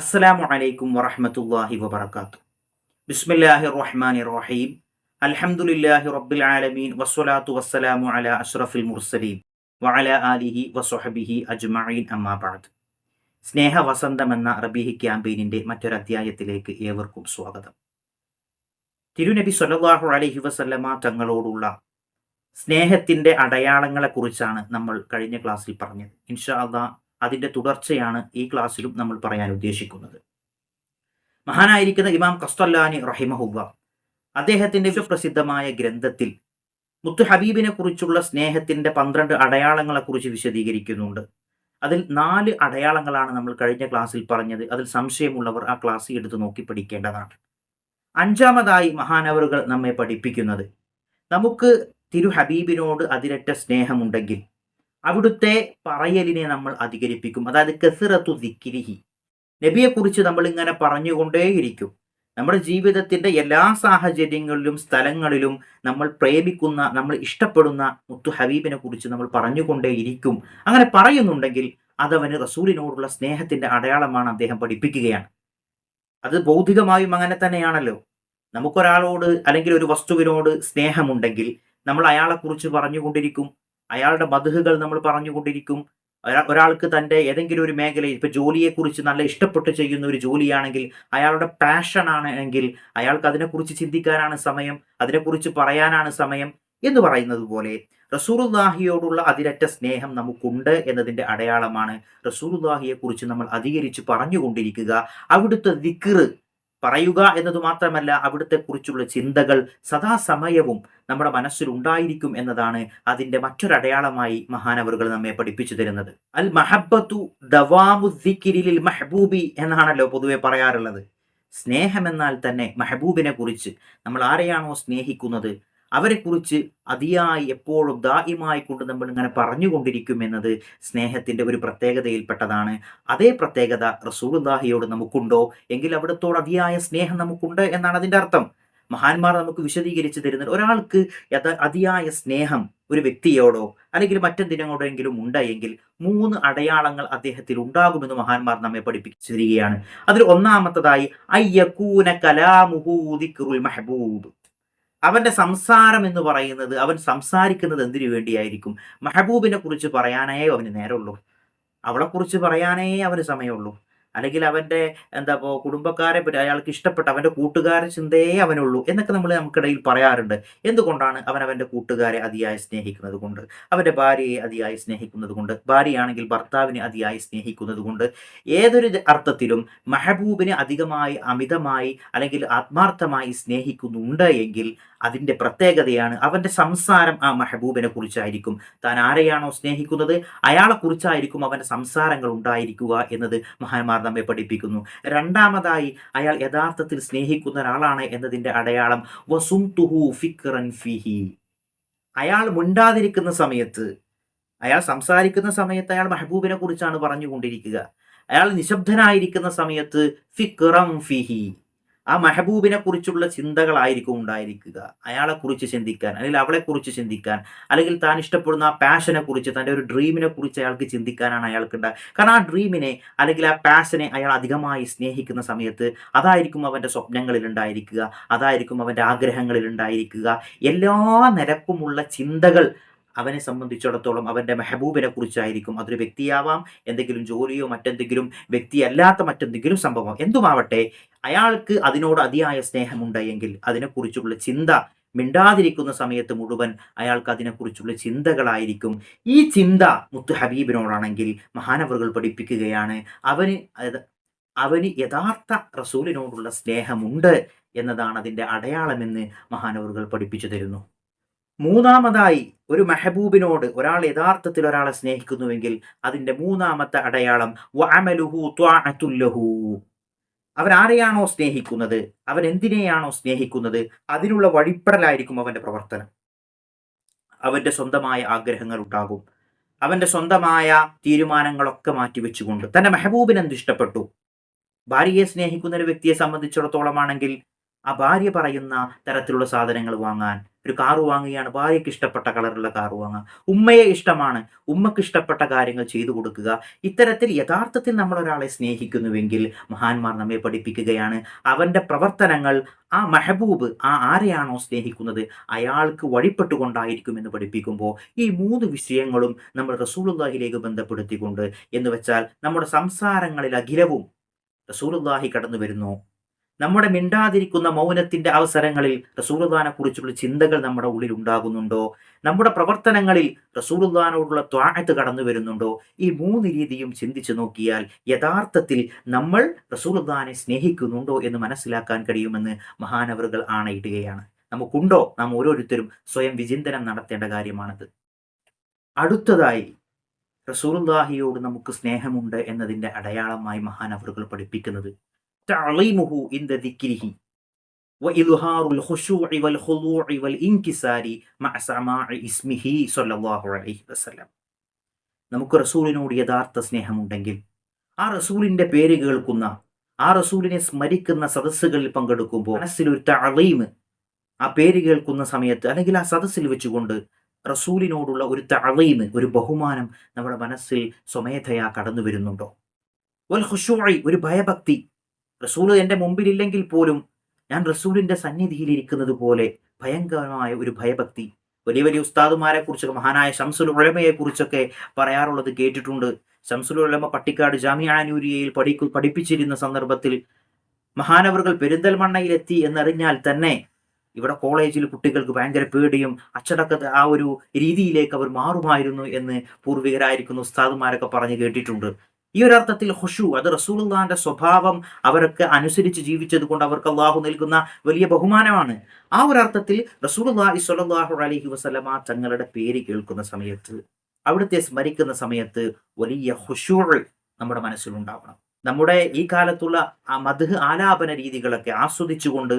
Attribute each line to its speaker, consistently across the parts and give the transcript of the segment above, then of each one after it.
Speaker 1: അസ്സലാമു അലൈക്കും വറഹമത്തല്ലാഹി വബർക്കാത്തു ബിസ്മില്ലാഹി റഹ്മാൻ റഹീം അൽഹംദുലില്ലാഹി റബ്ബിൽ ആലമീൻ. വസ്സലാത്തു വസ്സലാമു അല അഷ്റഫിൽ മുർസലീം വഅല ആലിഹി വസ്വഹബിഹി അജ്മഈൻ. അമ്മാബാദ് സ്നേഹ വസന്തം എന്ന റബീഹി ക്യാമ്പയിനിന്റെ മറ്റൊരധ്യായത്തിലേക്ക് ഏവർക്കും സ്വാഗതം. തിരുനബി സൊല്ലാഹു അലഹി വസല്ലമ തങ്ങളോടുള്ള സ്നേഹത്തിന്റെ അടയാളങ്ങളെക്കുറിച്ചാണ് നമ്മൾ കഴിഞ്ഞ ക്ലാസ്സിൽ പറഞ്ഞത്. ഇൻഷാ അള്ളാ അതിന്റെ തുടർച്ചയാണ് ഈ ക്ലാസ്സിലും നമ്മൾ പറയാൻ ഉദ്ദേശിക്കുന്നത്. മഹാനായിരിക്കുന്ന ഇമാം കസ്തല്ലാനി റഹിമഹുല്ല അദ്ദേഹത്തിന്റെ സുപ്രസിദ്ധമായ ഗ്രന്ഥത്തിൽ മുത്തു ഹബീബിനെ കുറിച്ചുള്ള സ്നേഹത്തിന്റെ പന്ത്രണ്ട് അടയാളങ്ങളെക്കുറിച്ച് വിശദീകരിക്കുന്നുണ്ട്. അതിൽ നാല് അടയാളങ്ങളാണ് നമ്മൾ കഴിഞ്ഞ ക്ലാസ്സിൽ പറഞ്ഞത്. അതിൽ സംശയമുള്ളവർ ആ ക്ലാസ് എടുത്ത് നോക്കി പഠിക്കേണ്ടതാണ്. അഞ്ചാമതായി മഹാനവറുകൾ നമ്മെ പഠിപ്പിക്കുന്നത്. നമുക്ക് തിരു ഹബീബിനോട് അതിരറ്റ സ്നേഹമുണ്ടെങ്കിൽ അവിടുത്തെ പറയലിനെ നമ്മൾ അധികരിപ്പിക്കും. അതായത് കസിറത്തു ദിക്കിരിഹി നബിയെക്കുറിച്ച് നമ്മൾ ഇങ്ങനെ പറഞ്ഞുകൊണ്ടേയിരിക്കും. നമ്മുടെ ജീവിതത്തിന്റെ എല്ലാ സാഹചര്യങ്ങളിലും സ്ഥലങ്ങളിലും നമ്മൾ പ്രേമിക്കുന്ന നമ്മൾ ഇഷ്ടപ്പെടുന്ന മുത്തു ഹബീബിനെ കുറിച്ച് നമ്മൾ പറഞ്ഞുകൊണ്ടേയിരിക്കും. അങ്ങനെ പറയുന്നുണ്ടെങ്കിൽ അതവന് റസൂലിനോടുള്ള സ്നേഹത്തിന്റെ അടയാളമാണ് അദ്ദേഹം പഠിപ്പിക്കുകയാണ്. അത് ഭൗതികമായും അങ്ങനെ തന്നെയാണല്ലോ. നമുക്കൊരാളോട് അല്ലെങ്കിൽ ഒരു വസ്തുവിനോട് സ്നേഹമുണ്ടെങ്കിൽ നമ്മൾ അയാളെക്കുറിച്ച് പറഞ്ഞുകൊണ്ടിരിക്കും. അയാളുടെ മധുഹുകൾ നമ്മൾ പറഞ്ഞുകൊണ്ടിരിക്കും. ഒരാ- ഒരാൾക്ക് തന്റെ ഏതെങ്കിലും ഒരു മേഖലയിൽ ഇപ്പം ജോലിയെക്കുറിച്ച് നല്ല ഇഷ്ടപ്പെട്ട് ചെയ്യുന്ന ഒരു ജോലിയാണെങ്കിൽ അയാളുടെ പാഷൻ ആണെങ്കിൽ അയാൾക്ക് അതിനെക്കുറിച്ച് ചിന്തിക്കാനാണ് സമയം അതിനെക്കുറിച്ച് പറയാനാണ് സമയം എന്ന് പറയുന്നത് പോലെ റസൂറുല്ലാഹിയോടുള്ള അതിരറ്റ സ്നേഹം നമുക്കുണ്ട് എന്നതിന്റെ അടയാളമാണ്. റസൂറുല്ലാഹിയെ കുറിച്ച് നമ്മൾ അധികരിച്ച് പറഞ്ഞുകൊണ്ടിരിക്കുക. അവിടുത്തെ ദിക്റ് പറയുക എന്നത് മാത്രമല്ല അവിടുത്തെ കുറിച്ചുള്ള ചിന്തകൾ സദാസമയവും നമ്മുടെ മനസ്സിൽ ഉണ്ടായിരിക്കും എന്നതാണ് അതിന്റെ മറ്റൊരടയാളമായി മഹാനവറുകൾ നമ്മെ പഠിപ്പിച്ചു തരുന്നത്. അൽ മഹബത്തു ദവാമുദ്ദിക്കിരിലിൽ മെഹബൂബി എന്നാണല്ലോ പൊതുവെ പറയാറുള്ളത്. സ്നേഹമെന്നാൽ തന്നെ മെഹബൂബിനെ കുറിച്ച്. നമ്മൾ ആരെയാണോ സ്നേഹിക്കുന്നത്? അവരെക്കുറിച്ച് അതിയായി എപ്പോഴും ദാഹ്യമായി കൊണ്ട് നമ്മൾ ഇങ്ങനെ പറഞ്ഞുകൊണ്ടിരിക്കും എന്നത് സ്നേഹത്തിന്റെ ഒരു പ്രത്യേകതയിൽപ്പെട്ടതാണ്. അതേ പ്രത്യേകത റസൂലുല്ലാഹിയോട് നമുക്കുണ്ടോ? എങ്കിൽ അവിടത്തോട് അതിയായ സ്നേഹം നമുക്കുണ്ട് എന്നാണ് അതിന്റെ അർത്ഥം. മഹാന്മാർ നമുക്ക് വിശദീകരിച്ചു തരുന്നത് ഒരാൾക്ക് അതിയായ സ്നേഹം ഒരു വ്യക്തിയോടോ അല്ലെങ്കിൽ മറ്റെന്തിനോടെങ്കിലും ഉണ്ടായെങ്കിൽ മൂന്ന് അടയാളങ്ങൾ അദ്ദേഹത്തിൽ ഉണ്ടാകുമെന്ന് മഹാന്മാർ നമ്മെ പഠിപ്പിച്ചു തരികയാണ് അതിൽ ഒന്നാമത്തതായി അയ്യക്കൂന കലാമുഹൂദിക്കുറുൽ മെഹബൂബ്. അവന്റെ സംസാരം എന്ന് പറയുന്നത് അവൻ സംസാരിക്കുന്നത് എന്തിനു വേണ്ടിയായിരിക്കും? മെഹബൂബിനെ കുറിച്ച് പറയാനേ അവന് നേരമുള്ളൂ. അവളെക്കുറിച്ച് പറയാനേ അവന് സമയമുള്ളൂ. അല്ലെങ്കിൽ അവന്റെ എന്താ കുടുംബക്കാരെ പറ്റി അയാൾക്ക് ഇഷ്ടപ്പെട്ട അവന്റെ കൂട്ടുകാരൻ ചിന്തയേ അവനുള്ളൂ എന്നൊക്കെ നമ്മൾ നമുക്കിടയിൽ പറയാറുണ്ട്. എന്തുകൊണ്ടാണ് അവൻ അവന്റെ കൂട്ടുകാരെ അതിയായി സ്നേഹിക്കുന്നത് കൊണ്ട്? അവന്റെ ഭാര്യയെ അതിയായി സ്നേഹിക്കുന്നത് കൊണ്ട്? ഭാര്യയാണെങ്കിൽ ഭർത്താവിനെ അതിയായി സ്നേഹിക്കുന്നത് കൊണ്ട്? ഏതൊരു അർത്ഥത്തിലും മെഹബൂബിനെ അധികമായി അമിതമായി അല്ലെങ്കിൽ ആത്മാർത്ഥമായി സ്നേഹിക്കുന്നുണ്ട് എങ്കിൽ അതിന്റെ പ്രത്യേകതയാണ് അവന്റെ സംസാരം ആ മെഹബൂബിനെ കുറിച്ചായിരിക്കും. താൻ ആരെയാണോ സ്നേഹിക്കുന്നത്? അയാളെക്കുറിച്ചായിരിക്കും അവന്റെ സംസാരങ്ങൾ ഉണ്ടായിരിക്കുക എന്നത് മഹാന്മാർ നമ്മെ പഠിപ്പിക്കുന്നു. രണ്ടാമതായി അയാൾ യഥാർത്ഥത്തിൽ സ്നേഹിക്കുന്ന ഒരാളാണ് എന്നതിന്റെ അടയാളം വസും തുഹു ഫിക്റൻ ഫിഹി. അയാൾ മുണ്ടാതിരിക്കുന്ന സമയത്ത് അയാൾ സംസാരിക്കുന്ന സമയത്ത് അയാൾ മെഹബൂബിനെ കുറിച്ചാണ് പറഞ്ഞുകൊണ്ടിരിക്കുക. അയാൾ നിശബ്ദനായിരിക്കുന്ന സമയത്ത് ഫിക്റം ഫിഹി. ആ മെഹബൂബിനെ കുറിച്ചുള്ള ചിന്തകളായിരിക്കും ഉണ്ടായിരിക്കുക. അയാളെ കുറിച്ച് ചിന്തിക്കാൻ അല്ലെങ്കിൽ അവളെ കുറിച്ച് ചിന്തിക്കാൻ അല്ലെങ്കിൽ താൻ ഇഷ്ടപ്പെടുന്ന ആ പാഷനെ കുറിച്ച് തന്റെ ഒരു ഡ്രീമിനെ കുറിച്ച് അയാൾക്ക് ചിന്തിക്കാനാണ് അയാൾക്ക് ഉണ്ടാകുക കാരണം ആ ഡ്രീമിനെ അല്ലെങ്കിൽ ആ പാഷനെ അയാൾ അധികമായി സ്നേഹിക്കുന്ന സമയത്ത് അതായിരിക്കും അവന്റെ സ്വപ്നങ്ങളിൽ ഉണ്ടായിരിക്കുക അതായിരിക്കും അവന്റെ ആഗ്രഹങ്ങളിൽ ഉണ്ടായിരിക്കുക എല്ലാ നിരക്കുമുള്ള ചിന്തകൾ അവനെ സംബന്ധിച്ചിടത്തോളം അവന്റെ മെഹബൂബിനെ കുറിച്ചായിരിക്കും. അതൊരു വ്യക്തിയാവാം എന്തെങ്കിലും ജോലിയോ മറ്റെന്തെങ്കിലും വ്യക്തിയല്ലാത്ത മറ്റെന്തെങ്കിലും സംഭവം എന്തുമാവട്ടെ അയാൾക്ക് അതിനോട് അതിയായ സ്നേഹമുണ്ടെങ്കിൽ അതിനെക്കുറിച്ചുള്ള ചിന്ത മിണ്ടാതിരിക്കുന്ന സമയത്ത് മുഴുവൻ അയാൾക്ക് അതിനെക്കുറിച്ചുള്ള ചിന്തകളായിരിക്കും. ഈ ചിന്ത മുത്ത് ഹബീബിനോടാണെങ്കിൽ മഹാനവറുകൾ പഠിപ്പിക്കുകയാണ് അവന് അവന് യഥാർത്ഥ റസൂലിനോടുള്ള സ്നേഹമുണ്ട് എന്നതാണ് അതിന്റെ അടയാളമെന്ന് മഹാനവറുകൾ പഠിപ്പിച്ചു തരുന്നു. മൂന്നാമതായി ഒരു മെഹബൂബിനോട് ഒരാൾ യഥാർത്ഥത്തിൽ ഒരാളെ സ്നേഹിക്കുന്നുവെങ്കിൽ അതിന്റെ മൂന്നാമത്തെ അടയാളം വഅമലുഹു ത്വാഅത്തുല്ലഹു അവൻ ആരെയാണോ സ്നേഹിക്കുന്നത്? അവൻ എന്തിനെയാണോ സ്നേഹിക്കുന്നത്? അതിനുള്ള വഴിപ്പെടലായിരിക്കും അവന്റെ പ്രവർത്തനം. അവന്റെ സ്വന്തമായ ആഗ്രഹങ്ങൾ ഉണ്ടാകും. അവന്റെ സ്വന്തമായ തീരുമാനങ്ങളൊക്കെ മാറ്റിവെച്ചുകൊണ്ട് തന്റെ മെഹബൂബിന് എന്ത് ഇഷ്ടപ്പെട്ടു? ഭാര്യയെ സ്നേഹിക്കുന്ന ഒരു വ്യക്തിയെ സംബന്ധിച്ചിടത്തോളമാണെങ്കിൽ ആ ഭാര്യ പറയുന്ന തരത്തിലുള്ള സാധനങ്ങൾ വാങ്ങാൻ. ഒരു കാറ് വാങ്ങുകയാണ് ഭാര്യയ്ക്ക് ഇഷ്ടപ്പെട്ട കളറുള്ള കാറ് വാങ്ങുക ഉമ്മയെ ഇഷ്ടമാണ്. ഉമ്മക്ക് ഇഷ്ടപ്പെട്ട കാര്യങ്ങൾ ചെയ്തു കൊടുക്കുക. ഇത്തരത്തിൽ യഥാർത്ഥത്തിൽ നമ്മൾ ഒരാളെ സ്നേഹിക്കുന്നുവെങ്കിൽ മഹാന്മാർ നമ്മെ പഠിപ്പിക്കുകയാണ്. അവന്റെ പ്രവർത്തനങ്ങൾ ആ മെഹബൂബ് ആ ആരെയാണോ സ്നേഹിക്കുന്നത് അയാൾക്ക് വഴിപ്പെട്ടുകൊണ്ടായിരിക്കും എന്ന് പഠിപ്പിക്കുമ്പോൾ ഈ മൂന്ന് വിഷയങ്ങളും നമ്മൾ റസൂലുള്ളാഹിലേക്ക് ബന്ധപ്പെടുത്തിക്കൊണ്ട് എന്ന് വെച്ചാൽ നമ്മുടെ സംസാരങ്ങളിൽ അഖിലവും റസൂലുള്ളാഹി കടന്നു വരുന്നു നമ്മുടെ മിണ്ടാതിരിക്കുന്ന മൗനത്തിന്റെ അവസരങ്ങളിൽ റസൂലുദ്ദാനെ കുറിച്ചുള്ള ചിന്തകൾ നമ്മുടെ ഉള്ളിൽ ഉണ്ടാകുന്നുണ്ടോ നമ്മുടെ പ്രവർത്തനങ്ങളിൽ റസൂലുദ്ദാനോടുള്ള ത്വാഴത്ത് കടന്നു വരുന്നുണ്ടോ? ഈ മൂന്ന് രീതിയും ചിന്തിച്ചു നോക്കിയാൽ യഥാർത്ഥത്തിൽ നമ്മൾ റസൂലുദ്ദാനെ സ്നേഹിക്കുന്നുണ്ടോ എന്ന് മനസ്സിലാക്കാൻ കഴിയുമെന്ന് മഹാനവറുകൾ ആണയിടുകയാണ്. നമുക്കുണ്ടോ? നാം ഓരോരുത്തരും സ്വയം വിചിന്തനം നടത്തേണ്ട കാര്യമാണത്. അടുത്തതായി റസൂലുല്ലാഹിയോട് നമുക്ക് സ്നേഹമുണ്ട് എന്നതിന്റെ അടയാളമായി മഹാനവറുകൾ പഠിപ്പിക്കുന്നത്. تعظيمه عند ذكره وإظهار الخشوع والخضوع والانكسار مع سماع اسمه صلى الله عليه وسلم നമുക്ക് റസൂലിനോട് യഥാർത്ഥ സ്നേഹമുണ്ടെങ്കിൽ ആ റസൂലിന്റെ പേര് കേൾക്കുന്ന ആ റസൂലിനെ സ്മരിക്കുന്ന സദസ്സുകളിൽ പങ്കെടുക്കുമ്പോൾ മനസ്സിൽ ഒരു തളീമ് ആ പേര് കേൾക്കുന്ന സമയത്ത് അല്ലെങ്കിൽ ആ സദസ്സിൽ വെച്ചുകൊണ്ട് റസൂലിനോടുള്ള ഒരു തളീമ് ഒരു ബഹുമാനം നമ്മുടെ മനസ്സിൽ സ്വമേധയാ കടന്നു വരുന്നുണ്ടോ വൽ ഖുശൂഇ ഒരു ഭയഭക്തി റസൂൽ എന്റെ മുമ്പിലില്ലെങ്കിൽ പോലും ഞാൻ റസൂലിന്റെ സന്നിധിയിൽ ഇരിക്കുന്നത് പോലെ ഭയങ്കരമായ ഒരു ഭയഭക്തി. വലിയ വലിയ ഉസ്താദുമാരെ കുറിച്ചൊക്കെ മഹാനായ ഷംസുൽ ഉഴമയെ കുറിച്ചൊക്കെ പറയാറുള്ളത് കേട്ടിട്ടുണ്ട്. ഷംസുൽ ഉഴമ പട്ടിക്കാട് ജാമിയാനൂരിയയിൽ പഠിക്കു പഠിപ്പിച്ചിരുന്ന സന്ദർഭത്തിൽ മഹാനവറുകൾ പെരിന്തൽമണ്ണയിലെത്തി എന്നറിഞ്ഞാൽ തന്നെ ഇവിടെ കോളേജിൽ കുട്ടികൾക്ക് ഭയങ്കര പേടിയും അച്ചടക്ക ആ ഒരു രീതിയിലേക്ക് അവർ മാറുമായിരുന്നു എന്ന് പൂർവികരായിരിക്കുന്ന ഉസ്താദുമാരൊക്കെ പറഞ്ഞു കേട്ടിട്ടുണ്ട്. ഈ ഒരു അർത്ഥത്തിൽ ഹുഷു അത് റസൂലുള്ളാന്റെ സ്വഭാവം അവരൊക്കെ അനുസരിച്ച് ജീവിച്ചത് കൊണ്ട് അവർക്ക് അള്ളാഹു നൽകുന്ന വലിയ ബഹുമാനമാണ്. ആ ഒരു അർത്ഥത്തിൽ റസൂലുള്ളാഹി സ്വല്ലല്ലാഹു അലൈഹി വസല്ലമ തങ്ങളുടെ പേര് കേൾക്കുന്ന സമയത്ത് അവിടുത്തെ സ്മരിക്കുന്ന സമയത്ത് വലിയ ഹുഷൂൾ നമ്മുടെ മനസ്സിലുണ്ടാവണം. നമ്മുടെ ഈ കാലത്തുള്ള ആ മധു ആലാപന രീതികളൊക്കെ ആസ്വദിച്ചുകൊണ്ട്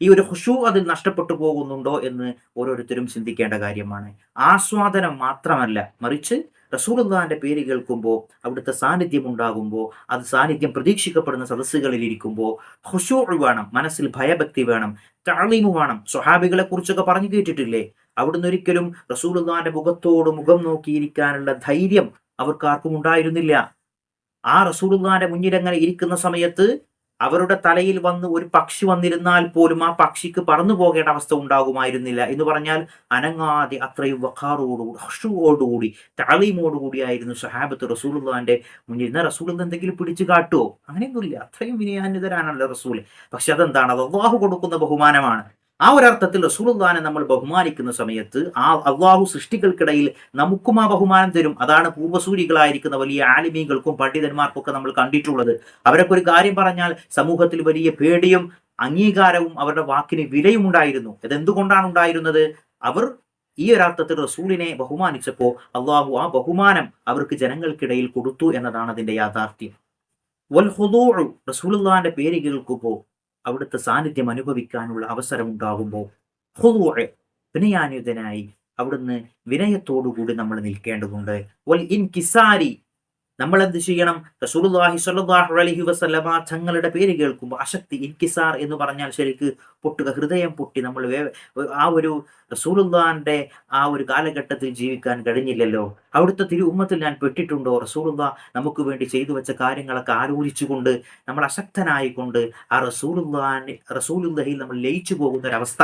Speaker 1: ഈ ഒരു ഹുഷു അതിൽ നഷ്ടപ്പെട്ടു പോകുന്നുണ്ടോ എന്ന് ഓരോരുത്തരും ചിന്തിക്കേണ്ട കാര്യമാണ്. ആസ്വാദനം മാത്രമല്ല മറിച്ച് റസൂലുള്ളാന്റെ പേര് കേൾക്കുമ്പോൾ അവിടുത്തെ സാന്നിധ്യം ഉണ്ടാകുമ്പോൾ അത് സാന്നിധ്യം പ്രതീക്ഷിക്കപ്പെടുന്ന സദസ്സുകളിൽ ഇരിക്കുമ്പോൾ ഹുഷൂ വേണം മനസ്സിൽ ഭയഭക്തി വേണം താളീമു വേണം. സ്വഹാബികളെ കുറിച്ചൊക്കെ പറഞ്ഞു കേട്ടിട്ടില്ലേ? അവിടുന്ന് ഒരിക്കലും റസൂലുള്ളാന്റെ മുഖത്തോട് മുഖം നോക്കിയിരിക്കാനുള്ള ധൈര്യം അവർക്കാർക്കും ഉണ്ടായിരുന്നില്ല. ആ റസൂലുള്ളാന്റെ മുന്നിൽ അങ്ങനെ ഇരിക്കുന്ന സമയത്ത് അവരുടെ തലയിൽ വന്ന് ഒരു പക്ഷി വന്നിരുന്നാൽ പോലും ആ പക്ഷിക്ക് പറന്നു പോകേണ്ട അവസ്ഥ ഉണ്ടാകുമായിരുന്നില്ല. എന്ന് പറഞ്ഞാൽ അനങ്ങാതെ അത്രയും വഖാറോടുകൂടി ഹഷുവോടുകൂടി താളീമോടുകൂടിയായിരുന്നു സഹാബത്ത് റസൂലുള്ളാന്റെ മുന്നിൽ. നിന്ന് റസൂൽ എന്തെങ്കിലും പിടിച്ചു കാട്ടുമോ അങ്ങനെയൊന്നുമില്ല. അത്രയും വിനയാന്യതരാണല്ലോ റസൂൽ പക്ഷെ അതെന്താണ്? അത് അള്ളാഹു കൊടുക്കുന്ന ബഹുമാനമാണ്. ആ ഒരർത്ഥത്തിൽ റസൂലുള്ളാനെ നമ്മൾ ബഹുമാനിക്കുന്ന സമയത്ത് ആ അള്ളാഹു സൃഷ്ടികൾക്കിടയിൽ നമുക്കും ആ ബഹുമാനം തരും. അതാണ് പൂർവസൂരികളായിരിക്കുന്ന വലിയ ആലിമീകൾക്കും പണ്ഡിതന്മാർക്കൊക്കെ നമ്മൾ കണ്ടിട്ടുള്ളത്. അവരൊക്കെ ഒരു കാര്യം പറഞ്ഞാൽ സമൂഹത്തിൽ വലിയ പേടിയും അംഗീകാരവും അവരുടെ വാക്കിന് വിലയും ഉണ്ടായിരുന്നു. ഇതെന്തുകൊണ്ടാണ് ഉണ്ടായിരുന്നത്? അവർ ഈ ഒരർത്ഥത്തിൽ റസൂലിനെ ബഹുമാനിച്ചപ്പോൾ അള്ളാഹു ആ ബഹുമാനം അവർക്ക് ജനങ്ങൾക്കിടയിൽ കൊടുത്തു എന്നതാണ് അതിന്റെ യാഥാർത്ഥ്യം. വൽ റസൂലുള്ളാന്റെ പേര് കേൾക്കുമ്പോൾ അവിടുത്തെ സാന്നിധ്യം അനുഭവിക്കാനുള്ള അവസരം ഉണ്ടാകുമ്പോൾ വിനയാനുതനായി അവിടുന്ന് വിനയത്തോടുകൂടി നമ്മൾ നിൽക്കേണ്ടതുണ്ട്. ഇൻ കിസാരി നമ്മൾ എന്ത് ചെയ്യണം? റസൂലുള്ളാഹി സ്വല്ലല്ലാഹു അലൈഹി വസല്ലമ തങ്ങളുടെ പേര് കേൾക്കുമ്പോൾ അശക്തി ഇൻകിസാർ എന്ന് പറഞ്ഞാൽ ശരിക്ക് പൊട്ടുക ഹൃദയം പൊട്ടി നമ്മൾ ആ ഒരു റസൂലുള്ളാന്റെ ആ ഒരു കാലഘട്ടത്തിൽ ജീവിക്കാൻ കഴിഞ്ഞില്ലല്ലോ. അവിടുത്തെ തിരു ഉമ്മത്തിൽ ഞാൻ പെട്ടിട്ടുണ്ടോ? റസൂലുള്ള നമുക്ക് വേണ്ടി ചെയ്തു വെച്ച കാര്യങ്ങളൊക്കെ ആലോചിച്ചുകൊണ്ട് നമ്മൾ അശക്തനായിക്കൊണ്ട് ആ റസൂലുള്ളാൻ റസൂലുള്ളഹിൽ നമ്മൾ ലയിച്ചു പോകുന്ന ഒരവസ്ഥ.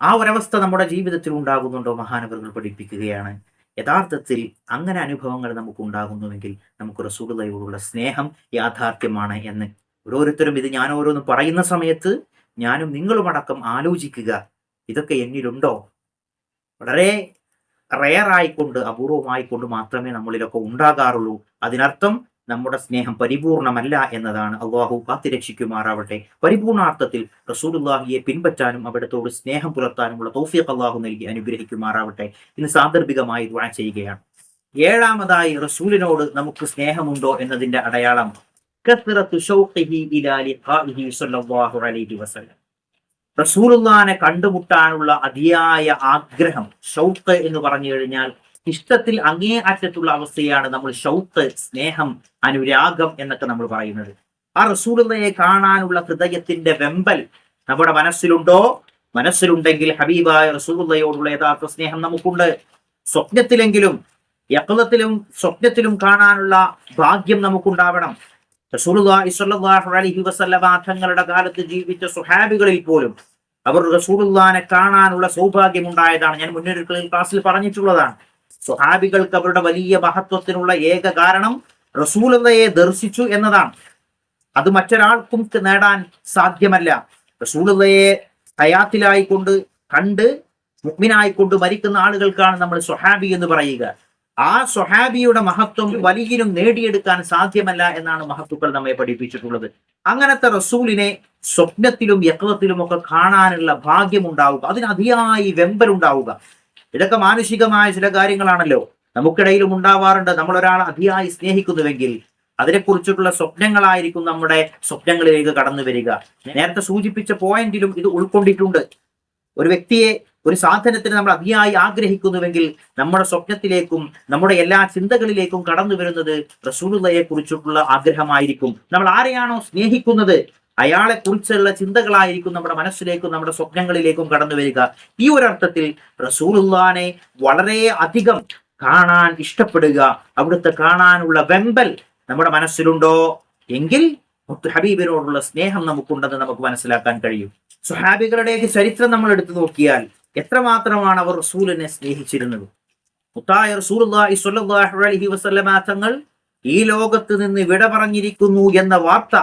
Speaker 1: ആ ഒരവസ്ഥ നമ്മുടെ ജീവിതത്തിൽ ഉണ്ടാകുന്നുണ്ടോ? മഹാനവറുകൾ പഠിപ്പിക്കുകയാണ്. യഥാർത്ഥത്തിൽ അങ്ങനെ അനുഭവങ്ങൾ നമുക്ക് ഉണ്ടാകുന്നുവെങ്കിൽ നമുക്ക് റസൂലുള്ളയോടുള്ള സ്നേഹം യാഥാർത്ഥ്യമാണ് എന്ന് ഓരോരുത്തരും ഇത് ഞാൻ ഓരോന്ന് പറയുന്ന സമയത്ത് ഞാനും നിങ്ങളുമടക്കം ആലോചിക്കുക. ഇതൊക്കെ എന്നിലുണ്ടോ? വളരെ റെയറായിക്കൊണ്ട് അപൂർവമായിക്കൊണ്ട് മാത്രമേ നമ്മളിലൊക്കെ ഉണ്ടാകാറുള്ളൂ. അതിനർത്ഥം നമ്മുടെ സ്നേഹം പരിപൂർണമല്ല എന്നതാണ് അള്ളാഹു കാത്തിരക്ഷിക്കുമാറാവട്ടെ. പരിപൂർണാർത്ഥത്തിൽ റസൂലുല്ലാഹിയെ പിൻപറ്റാനും അവിടത്തോട് സ്നേഹം പുലർത്താനുമുള്ള തൗഫീഖ് അള്ളാഹു നൽകി അനുഗ്രഹിക്കുമാറാവട്ടെ ഇന്ന് സാന്ദർഭികമായി ദ്വാ ചെയ്യുകയാണ്. ഏഴാമതായി റസൂലിനോട് നമുക്ക് സ്നേഹമുണ്ടോ എന്നതിന്റെ അടയാളം റസൂലുല്ലാനെ കണ്ടുമുട്ടാനുള്ള അതിയായ ആഗ്രഹം ഷൗക്ക് എന്ന് പറഞ്ഞു കഴിഞ്ഞാൽ ഇഷ്ടത്തിൽ അങ്ങേ അറ്റത്തുള്ള അവസ്ഥയാണ് നമ്മൾ ഷൗത്ത് സ്നേഹം അനുരാഗം എന്നൊക്കെ നമ്മൾ പറയുന്നത്. ആ റസൂലുള്ളയെ കാണാനുള്ള ഹൃദയത്തിന്റെ വെമ്പൽ നമ്മുടെ മനസ്സിലുണ്ടോ? മനസ്സിലുണ്ടെങ്കിൽ ഹബീബായ റസൂലുള്ളയോടുള്ള യഥാർത്ഥ സ്നേഹം നമുക്കുണ്ട്. സ്വപ്നത്തിലെങ്കിലും യക്ലത്തിലും സ്വപ്നത്തിലും കാണാനുള്ള ഭാഗ്യം നമുക്കുണ്ടാവണം. അലൈഹി വസല്ലമ തങ്ങളുടെ കാലത്ത് ജീവിച്ച സുഹാബികളിൽ പോലും അവർ റസൂലുള്ളാനെ കാണാനുള്ള സൗഭാഗ്യം ഉണ്ടായതാണ്. ഞാൻ മുന്നൊരു ക്ലാസ്സിൽ പറഞ്ഞിട്ടുള്ളതാണ്. സുഹാബികൾക്ക് അവരുടെ വലിയ മഹത്വത്തിനുള്ള ഏക കാരണം റസൂലുള്ളയെ ദർശിച്ചു എന്നതാണ്. അത് മറ്റൊരാൾക്കും നേടാൻ സാധ്യമല്ല. റസൂലുള്ളയെ ഹയാത്തിലായിക്കൊണ്ട് കണ്ട് മുഗ്മിനായിക്കൊണ്ട് മരിക്കുന്ന ആളുകൾക്കാണ് നമ്മൾ സ്വഹാബി എന്ന് പറയുക. ആ സ്വഹാബിയുടെ മഹത്വം വലിയനും നേടിയെടുക്കാൻ സാധ്യമല്ല എന്നാണ് മഹത്തുക്കൾ നമ്മെ പഠിപ്പിച്ചിട്ടുള്ളത്. അങ്ങനത്തെ റസൂലിനെ സ്വപ്നത്തിലും യക്തത്തിലും ഒക്കെ കാണാനുള്ള ഭാഗ്യമുണ്ടാവുക. അതിന് അതിയായി വെമ്പലുണ്ടാവുക. ഇതൊക്കെ മാനുഷികമായ ചില കാര്യങ്ങളാണല്ലോ. നമുക്കിടയിലും ഉണ്ടാവാറുണ്ട്. നമ്മൾ ഒരാളെ അതിയായി സ്നേഹിക്കുന്നുവെങ്കിൽ അതിനെക്കുറിച്ചിട്ടുള്ള സ്വപ്നങ്ങളായിരിക്കും നമ്മുടെ സ്വപ്നങ്ങളിലേക്ക് കടന്നു വരിക. നേരത്തെ സൂചിപ്പിച്ച പോയിന്റിലും ഇത് ഉൾക്കൊണ്ടിട്ടുണ്ട്. ഒരു വ്യക്തിയെ ഒരു സാധനത്തിന് നമ്മൾ അതിയായി ആഗ്രഹിക്കുന്നുവെങ്കിൽ നമ്മുടെ സ്വപ്നത്തിലേക്കും നമ്മുടെ എല്ലാ ചിന്തകളിലേക്കും കടന്നു വരുന്നത് റസൂലുള്ളയെ കുറിച്ചിട്ടുള്ള ആഗ്രഹമായിരിക്കും. നമ്മൾ ആരെയാണോ സ്നേഹിക്കുന്നത്? അയാളെ കുറിച്ചുള്ള ചിന്തകളായിരിക്കും നമ്മുടെ മനസ്സിലേക്കും നമ്മുടെ സ്വപ്നങ്ങളിലേക്കും കടന്നു വരിക. ഈ ഒരർത്ഥത്തിൽ റസൂലുല്ലാനെ വളരെ അധികം കാണാൻ ഇഷ്ടപ്പെടുക അവിടുത്തെ കാണാനുള്ള വെമ്പൽ നമ്മുടെ മനസ്സിലുണ്ടോ? എങ്കിൽ ഹബീബിനോടുള്ള സ്നേഹം നമുക്കുണ്ടെന്ന് നമുക്ക് മനസ്സിലാക്കാൻ കഴിയും. സുഹാബികളുടെയൊക്കെ ചരിത്രം നമ്മൾ എടുത്തു നോക്കിയാൽ എത്രമാത്രമാണ് അവർ റസൂലിനെ സ്നേഹിച്ചിരുന്നത്? മുത്തായ സ്വല്ലല്ലാഹു അലൈഹി വസല്ലമ തങ്ങൾ ഈ ലോകത്ത് നിന്ന് വിട പറഞ്ഞിരിക്കുന്നു എന്ന വാർത്ത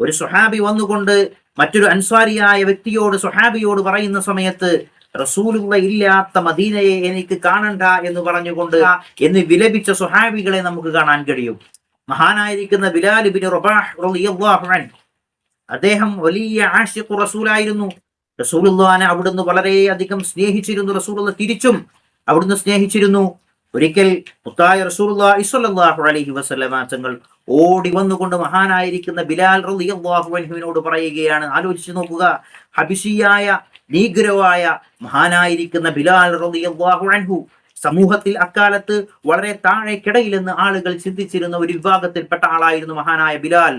Speaker 1: ഒരു സുഹാബി വന്നുകൊണ്ട് മറ്റൊരു അൻസ്വാരിയായ വ്യക്തിയോട് സുഹാബിയോട് പറയുന്ന സമയത്ത് റസൂലുള്ള ഇല്ലാത്ത മദീനയെ എനിക്ക് കാണണ്ട എന്ന് പറഞ്ഞുകൊണ്ട് എന്ന് വിലപിച്ച സുഹാബികളെ നമുക്ക് കാണാൻ കഴിയും. മഹാനായിരിക്കുന്ന ബിലാൽ റബാഹ് അദ്ദേഹം വലിയ ആഷിഖ് റസൂലായിരുന്നു. റസൂലുള്ളാനെ അവിടുന്ന് വളരെയധികം സ്നേഹിച്ചിരുന്നു. റസൂലുള്ള തിരിച്ചും അവിടുന്ന് സ്നേഹിച്ചിരുന്നു. ഒരിക്കൽ മുത്തായ റസൂലുള്ളാഹി സ്വല്ലല്ലാഹു അലൈഹി വസല്ലമ തങ്ങൾ ഓടി വന്നുകൊണ്ട് മഹാനായിരിക്കുന്ന ബിലാൽ റളിയല്ലാഹു അൻഹുവിനോട് പറയുകയാണ്. ആലോചിച്ചു നോക്കുക. ഹബിഷിയായ നീഗ്രവായ മഹാനായിരിക്കുന്ന ബിലാൽ റളിയല്ലാഹു അൻഹു സമൂഹത്തിൽ അക്കാലത്ത് വളരെ താഴെ കിടയിലെന്ന് ആളുകൾ ചിന്തിച്ചിരുന്ന ഒരു വിഭാഗത്തിൽപ്പെട്ട ആളായിരുന്നു മഹാനായ ബിലാൽ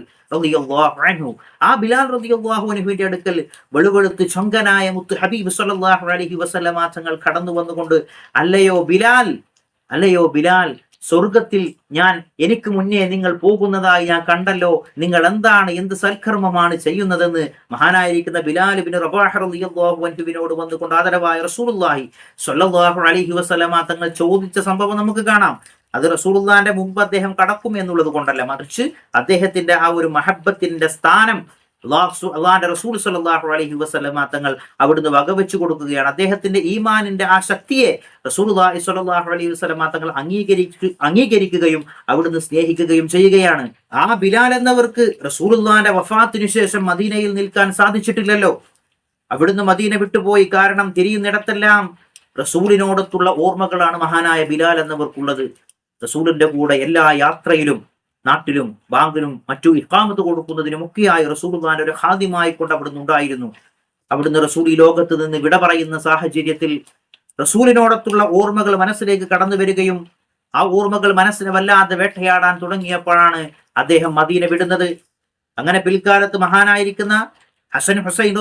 Speaker 1: അൻഹു. ആ ബിലാൽ റളിയല്ലാഹു അൻഹുവിന്റെ അടുക്കൽ വെളുവെളുത്ത് ചൊങ്കനായ മുത്ത് ഹബീബ് സല്ലല്ലാഹു അലഹി വസല്ലമ തങ്ങൾ കടന്നു വന്നുകൊണ്ട് അല്ലയോ ബിലാൽ അല്ലയോ ബിലാൽ സ്വർഗത്തിൽ ഞാൻ എനിക്ക് മുന്നേ നിങ്ങൾ പോകുന്നതായി ഞാൻ കണ്ടല്ലോ. നിങ്ങൾ എന്താണ് എന്ത് സൽക്കർമ്മമാണ് ചെയ്യുന്നതെന്ന് മഹാനായിരിക്കുന്ന ബിലാൽ ബിൻ റബാഹ് റളിയല്ലാഹു അൻഹുവിനോട് വന്നുകൊണ്ട് ആദരവായ റസൂലുള്ളാഹി സൊല്ലാഹു അലൈഹി വസല്ലമ തങ്ങൾ ചോദിച്ച സംഭവം നമുക്ക് കാണാം. അത് റസൂലുള്ളാന്റെ മുമ്പ് അദ്ദേഹം കടക്കും എന്നുള്ളത് കൊണ്ടല്ല മറിച്ച് അദ്ദേഹത്തിന്റെ ആ ഒരു മഹബത്തിന്റെ സ്ഥാനം അള്ളാന്റെ റസൂൽ സലാഹു അലഹി വസ്ലമ തങ്ങൾ അവിടുന്ന് വകവെച്ചു കൊടുക്കുകയാണ്. അദ്ദേഹത്തിന്റെ ഈമാനിന്റെ ആ ശക്തിയെ റസൂൽ സലാഹു അലൈഹി വസ്ലമ തങ്ങൾ അംഗീകരിച്ചു അംഗീകരിക്കുകയും അവിടുന്ന് സ്നേഹിക്കുകയും ചെയ്യുകയാണ്. ആ ബിലാൽ എന്നവർക്ക് റസൂലുള്ളാന്റെ വഫാത്തിനു ശേഷം മദീനയിൽ നിൽക്കാൻ സാധിച്ചിട്ടില്ലല്ലോ. അവിടുന്ന് മദീന വിട്ടുപോയി. കാരണം തിരിയുന്നിടത്തെല്ലാം റസൂലിനോടത്തുള്ള ഓർമ്മകളാണ് മഹാനായ ബിലാൽ എന്നവർക്കുള്ളത്. റസൂലിന്റെ കൂടെ എല്ലാ യാത്രയിലും നാട്ടിലും ബാങ്കിലും മറ്റു ഇക്കാമത്ത് കൊടുക്കുന്നതിനും ഒക്കെയായി റസൂൽഖാൻ ഒരു ഹാദ്യമായി കൊണ്ട് അവിടുന്ന് ഉണ്ടായിരുന്നു അവിടുന്ന് റസൂൽ ഈ ലോകത്ത് നിന്ന് വിട പറയുന്ന സാഹചര്യത്തിൽ റസൂലിനോടത്തുള്ള ഓർമ്മകൾ മനസ്സിലേക്ക് കടന്നു വരികയും ആ ഓർമ്മകൾ മനസ്സിനെ വല്ലാതെ വേട്ടയാടാൻ തുടങ്ങിയപ്പോഴാണ് അദ്ദേഹം മദീന വിടുന്നത്. അങ്ങനെ പിൽക്കാലത്ത് മഹാനായിരിക്കുന്ന ഹസൻ ഹുസൈൻ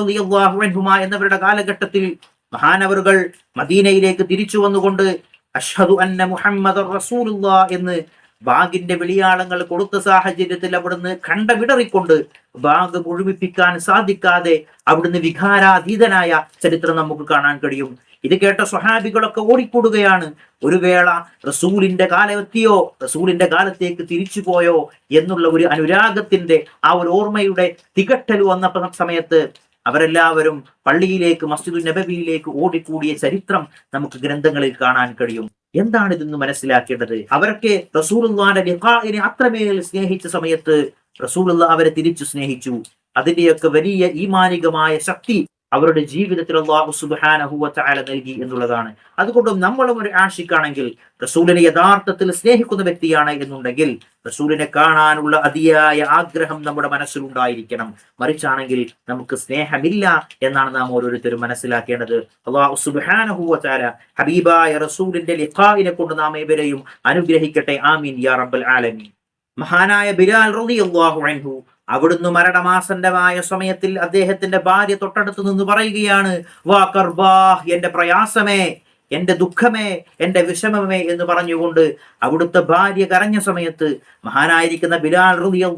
Speaker 1: അൻഹുമ എന്നവരുടെ കാലഘട്ടത്തിൽ മഹാനവറുകൾ മദീനയിലേക്ക് തിരിച്ചു വന്നുകൊണ്ട് അഷ്ഹദു അന്ന മുഹമ്മദ് റസൂലുള്ള എന്ന് ബാഗിന്റെ വെളിയാളങ്ങൾ കൊടുത്ത സാഹചര്യത്തിൽ അവിടുന്ന് കണ്ട വിടറിക്കൊണ്ട് ബാഗ് മുഴുമിപ്പിക്കാൻ സാധിക്കാതെ അവിടുന്ന് വികാരാതീതനായ ചരിത്രം നമുക്ക് കാണാൻ കഴിയും. ഇത് കേട്ട സ്വഹാബികളൊക്കെ ഓടിക്കൂടുകയാണ്. ഒരു വേള റസൂലിന്റെ കാലമെത്തിയോ റസൂലിന്റെ കാലത്തേക്ക് തിരിച്ചു പോയോ എന്നുള്ള ഒരു അനുരാഗത്തിന്റെ ആ ഒരു ഓർമ്മയുടെ തികട്ടൽ വന്ന സമയത്ത് അവരെല്ലാവരും പള്ളിയിലേക്ക് മസ്ജിദ് നബവിയിലേക്ക് ഓടിക്കൂടിയ ചരിത്രം നമുക്ക് ഗ്രന്ഥങ്ങളിൽ കാണാൻ കഴിയും. എന്താണ് ഇതെന്ന് മനസ്സിലാക്കേണ്ടത്? അവരൊക്കെ റസൂലുള്ളാന്റെ ലിഖാഇനെ അത്രമേൽ സ്നേഹിച്ച സമയത്ത് റസൂലുള്ള അവരെ തിരിച്ചു സ്നേഹിച്ചു. അതിന്റെയൊക്കെ വലിയ ഈമാനികമായ ശക്തി അവരുടെ ജീവിതത്തിൽ അള്ളാഹു സുബാനഹുവല നൽകി എന്നുള്ളതാണ്. അതുകൊണ്ടും നമ്മളും ഒരു ആഷിക്കാണെങ്കിൽ റസൂലിനെ യഥാർത്ഥത്തിൽ സ്നേഹിക്കുന്ന വ്യക്തിയാണ് എന്നുണ്ടെങ്കിൽ റസൂലിനെ കാണാനുള്ള അതിയായ ആഗ്രഹം നമ്മുടെ മനസ്സിലുണ്ടായിരിക്കണം. മറിച്ചാണെങ്കിൽ നമുക്ക് സ്നേഹമില്ല എന്നാണ് നാം ഓരോരുത്തരും മനസ്സിലാക്കേണ്ടത്. അള്ളാഹു സുബാനഹുവല ഹബീബായ റസൂലിന്റെ ലിഖാവിനെ കൊണ്ട് നാം ഏവരെയും അനുഗ്രഹിക്കട്ടെ. ആമീൻ യാ റബ്ബൽ ആലമീൻ. മഹാനായ ബിലാൽ റളിയല്ലാഹു അൻഹു അവിടുന്ന് മരണമാസന്നമായ സമയത്തിൽ അദ്ദേഹത്തിന്റെ ഭാര്യ തൊട്ടടുത്ത് നിന്ന് പറയുകയാണ് വാ കർബാഹ് എന്റെ പ്രയാസമേ എന്റെ ദുഃഖമേ എന്റെ വിഷമമേ എന്ന് പറഞ്ഞുകൊണ്ട് അവിടുത്തെ ഭാര്യ കരഞ്ഞ സമയത്ത് മഹാനായിരിക്കുന്ന ബിലാൽ റുദിയു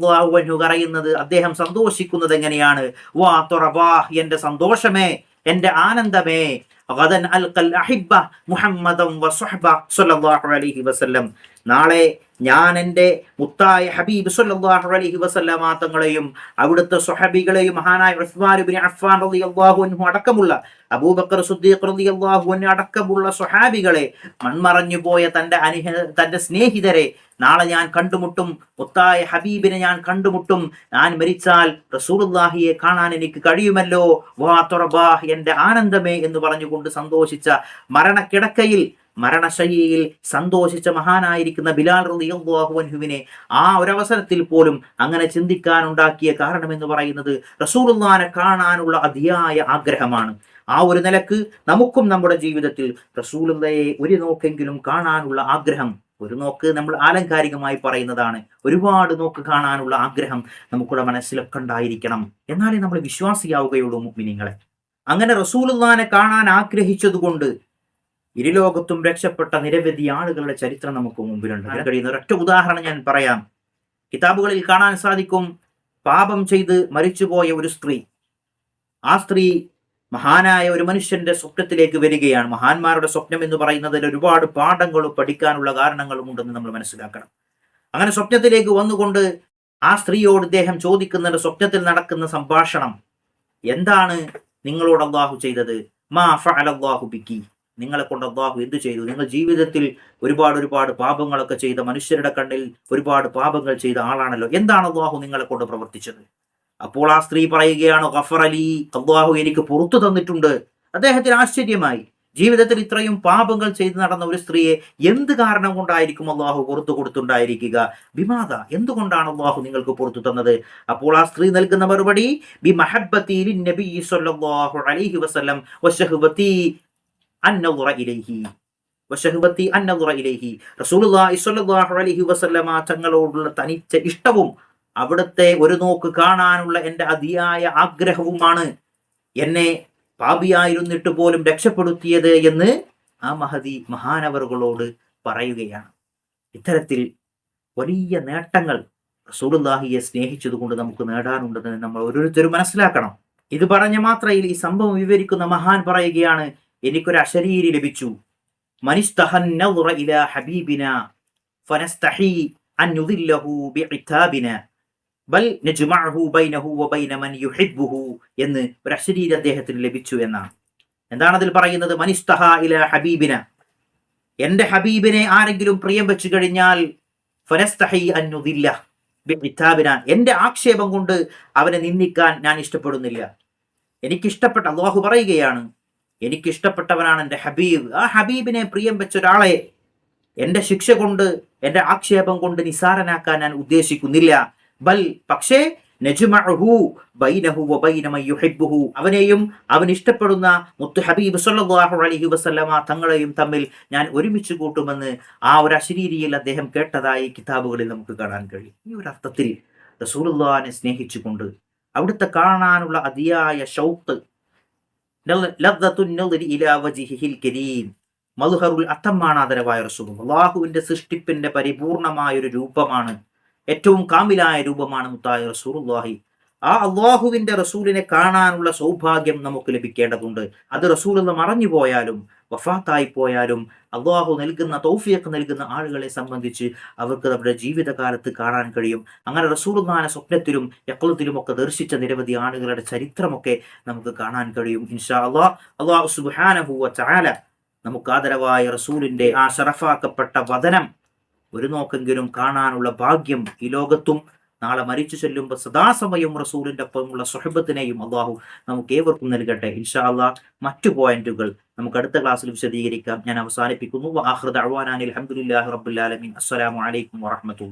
Speaker 1: കറയുന്നത് അദ്ദേഹം സന്തോഷിക്കുന്നത് എങ്ങനെയാണ്? വാ തൊറബാഹ് എന്റെ സന്തോഷമേ എന്റെ ആനന്ദമേ നാളെ ഞാൻ എന്റെ മുത്തായ ഹബീബ് സല്ലാഹു അലഹി വസല്ലമ തങ്ങളെയും അവിടുത്തെ സൊഹബികളെയും മഹാനായ ഉസ്മാൻ ഇബ്നു അഫ്ഫാൻ റളിയല്ലാഹു അൻഹു അടക്കമുള്ള അബൂബക്കർ സുദ്ദീഖ് റതി അൻഹു അടക്കമുള്ള സ്വഹാബികളെ മൺമറഞ്ഞു പോയ തന്റെ അനുഹ തന്റെ സ്നേഹിതരെ നാളെ ഞാൻ കണ്ടുമുട്ടും മുത്തായ ഹബീബിനെ ഞാൻ കണ്ടുമുട്ടും. ഞാൻ മരിച്ചാൽ റസൂലുള്ളാഹിയെ കാണാൻ എനിക്ക് കഴിയുമല്ലോ. വാ തുറബാഹ് എന്റെ ആനന്ദമേ എന്ന് പറഞ്ഞുകൊണ്ട് സന്തോഷിച്ച മരണക്കിടക്കയിൽ മരണശയ്യയിൽ സന്തോഷിച്ച മഹാനായിരിക്കുന്ന ബിലാൽ റളിയല്ലാഹുവിനെ ആ ഒരവസരത്തിൽ പോലും അങ്ങനെ ചിന്തിക്കാനുണ്ടാക്കിയ കാരണം എന്ന് പറയുന്നത് റസൂലുള്ളാനെ കാണാനുള്ള അതിയായ ആഗ്രഹമാണ്. ആ ഒരു നിലയ്ക്ക് നമുക്കും നമ്മുടെ ജീവിതത്തിൽ റസൂലുള്ളയെ ഒരു നോക്കെങ്കിലും കാണാനുള്ള ആഗ്രഹം ഒരു നോക്ക് നമ്മൾ ആലങ്കാരികമായി പറയുന്നതാണ് ഒരുപാട് നോക്ക് കാണാനുള്ള ആഗ്രഹം നമുക്കുള്ള മനസ്സിലൊക്കെ ഉണ്ടായിരിക്കണം. എന്നാലേ നമ്മൾ വിശ്വാസിയാവുകയുള്ളൂ മുഗ്മിനിങ്ങളെ അങ്ങനെ റസൂലുള്ളാനെ കാണാൻ ആഗ്രഹിച്ചതുകൊണ്ട് ഇരുലോകത്തും രക്ഷപ്പെട്ട നിരവധി ആളുകളുടെ ചരിത്രം നമുക്ക് മുമ്പിലുണ്ട്. കഴിയുന്ന ഒരൊറ്റ ഉദാഹരണം ഞാൻ പറയാം. കിതാബുകളിൽ കാണാൻ സാധിക്കും പാപം ചെയ്ത് മരിച്ചുപോയ ഒരു സ്ത്രീ. ആ സ്ത്രീ മഹാനായ ഒരു മനുഷ്യന്റെ സ്വപ്നത്തിലേക്ക് വരികയാണ്. മഹാന്മാരുടെ സ്വപ്നം എന്ന് പറയുന്നതിൽ ഒരുപാട് പാഠങ്ങളും പഠിക്കാനുള്ള കാരണങ്ങളും ഉണ്ടെന്ന് നമ്മൾ മനസ്സിലാക്കണം. അങ്ങനെ സ്വപ്നത്തിലേക്ക് വന്നുകൊണ്ട് ആ സ്ത്രീയോട് ഇദ്ദേഹം ചോദിക്കുന്ന സ്വപ്നത്തിൽ നടക്കുന്ന സംഭാഷണം എന്താണ് നിങ്ങളോട് അള്ളാഹു ചെയ്തത്? മാ ഫഅലല്ലാഹു ബിക്കി. നിങ്ങളെ കൊണ്ട് അള്ളാഹു എന്ത് ചെയ്തു? നിങ്ങൾ ജീവിതത്തിൽ ഒരുപാട് ഒരുപാട് പാപങ്ങളൊക്കെ ചെയ്ത മനുഷ്യരുടെ കണ്ണിൽ ഒരുപാട് പാപങ്ങൾ ചെയ്ത ആളാണല്ലോ. എന്താണ് അള്ളാഹു നിങ്ങളെ കൊണ്ട് പ്രവർത്തിച്ചത്? അപ്പോൾ ആ സ്ത്രീ പറയുകയാണ് ഗഫർ അലി അള്ളാഹു എനിക്ക് പുറത്തു തന്നിട്ടുണ്ട്. അദ്ദേഹത്തിന് ആശ്ചര്യമായി. ജീവിതത്തിൽ ഇത്രയും പാപങ്ങൾ ചെയ്തു നടന്ന ഒരു സ്ത്രീയെ എന്ത് കാരണം കൊണ്ടായിരിക്കും അള്ളാഹു പുറത്തു കൊടുത്തുണ്ടായിരിക്കുക? ബിമാത എന്തുകൊണ്ടാണ് അള്ളാഹു നിങ്ങൾക്ക് പുറത്തു തന്നത്? അപ്പോൾ ആ സ്ത്രീ നൽകുന്ന മറുപടി ബി മഹബത്തി നബി അലൈഹി വസല്ലം ഇലൈഹി. ഇലൈഹി. റസൂലുള്ളാഹി സ്വല്ലല്ലാഹു അലൈഹി വസല്ലമ തങ്ങളോടുള്ള തനിച്ച ഇഷ്ടവും അവിടുത്തെ ഒരു നോക്ക് കാണാനുള്ള എന്റെ അതിയായ ആഗ്രഹവുമാണ് എന്നെ പാപിയായിരുന്നിട്ട് പോലും രക്ഷപ്പെടുത്തിയത് എന്ന് ആ മഹതി മഹാനവറുകളോട് പറയുകയാണ്. ഇത്തരത്തിൽ വലിയ നേട്ടങ്ങൾ റസൂലുല്ലാഹിയെ സ്നേഹിച്ചതുകൊണ്ട് നമുക്ക് നേടാനുണ്ടെന്ന് നമ്മൾ ഓരോരുത്തരും മനസ്സിലാക്കണം. ഇത് പറഞ്ഞ മാത്രയിൽ ഈ സംഭവം വിവരിക്കുന്ന മഹാൻ പറയുകയാണ് എനിക്കൊരു അശരീരി ലഭിച്ചു. എന്ന് ഒരു അദ്ദേഹത്തിന് ലഭിച്ചു എന്നാണ്. എന്താണ് അതിൽ പറയുന്നത്? മനിസ്തഹ ഇല ഹബീബിന. എന്റെ ഹബീബിനെ ആരെങ്കിലും പ്രിയം വെച്ചു കഴിഞ്ഞാൽ എന്റെ ആക്ഷേപം കൊണ്ട് അവനെ നിന്ദിക്കാൻ ഞാൻ ഇഷ്ടപ്പെടുന്നില്ല. എനിക്കിഷ്ടപ്പെട്ട അള്ളാഹു പറയുകയാണ് എനിക്കിഷ്ടപ്പെട്ടവനാണ് എന്റെ ഹബീബ്. ആ ഹബീബിനെ പ്രിയം വെച്ച ഒരാളെ എന്റെ ശിക്ഷ കൊണ്ട് എന്റെ ആക്ഷേപം കൊണ്ട് നിസാരനാക്കാൻ ഞാൻ ഉദ്ദേശിക്കുന്നില്ല. ബൽ പക്ഷേ അവനെയും അവൻ ഇഷ്ടപ്പെടുന്ന മുത്തു ഹബീബ് സല്ലാഹു അലഹി വസ്ലമ തങ്ങളെയും തമ്മിൽ ഞാൻ ഒരുമിച്ച് കൂട്ടുമെന്ന് ആ ഒരു അശരീരിയിൽ അദ്ദേഹം കേട്ടതായി കിതാബുകളിൽ നമുക്ക് കാണാൻ കഴിയും. ഈ ഒരു അർത്ഥത്തിൽ റസൂൽ സ്നേഹിച്ചുകൊണ്ട് അവിടുത്തെ കാണാനുള്ള അതിയായ ഷൗത്ത് മധുഹറുൽ അത്തമാണ് ആദരവായ റസൂൽ അള്ളാഹുവിന്റെ സൃഷ്ടിപ്പിന്റെ പരിപൂർണമായ ഒരു രൂപമാണ് ഏറ്റവും കാമിലായ രൂപമാണ് മുത്തായ റസൂലുള്ളാഹി. ആ അള്ളാഹുവിന്റെ റസൂലിനെ കാണാനുള്ള സൗഭാഗ്യം നമുക്ക് ലഭിക്കേണ്ടതുണ്ട്. അത് റസൂൽ എന്ന് മറഞ്ഞു പോയാലും വഫാത്തായി പോയാലും അള്ളാഹു നൽകുന്ന തൗഫിയൊക്കെ നൽകുന്ന ആളുകളെ സംബന്ധിച്ച് അവർക്ക് അവരുടെ ജീവിതകാലത്ത് കാണാൻ കഴിയും. അങ്ങനെ റസൂർദാന സ്വപ്നത്തിലും യക്കളത്തിലും ഒക്കെ ദർശിച്ച നിരവധി ആളുകളുടെ ചരിത്രമൊക്കെ നമുക്ക് കാണാൻ കഴിയും ഇൻഷാ അള്ളാഹ് അള്ളാഹു സുബാനഹുവ ചാല നമുക്ക് ആദരവായ റസൂലിന്റെ ആ ഷറഫാക്കപ്പെട്ട വതനം ഒരു നോക്കെങ്കിലും കാണാനുള്ള ഭാഗ്യം ഈ ലോകത്തും നാളെ മരിച്ചു ചെല്ലുമ്പോൾ സദാസമയം റസൂലിന്റെ ഒപ്പമുള്ള സുഹബത്തിനെയും അള്ളാഹു നമുക്ക് ഏവർക്കും നൽകട്ടെ. ഇൻഷാ അള്ളാ മറ്റു പോയിന്റുകൾ നമുക്ക് അടുത്ത ക്ലാസ്സിൽ വിശദീകരിക്കാം. ഞാൻ അവസാനിപ്പിക്കുന്നു. അഹ്റദ് അഹ്വാനാൻ അലഹമുല്ലാ റബുല്ലാലമീൻ അസ്സലാമലൈക്കും വാഹമത്തുള്ള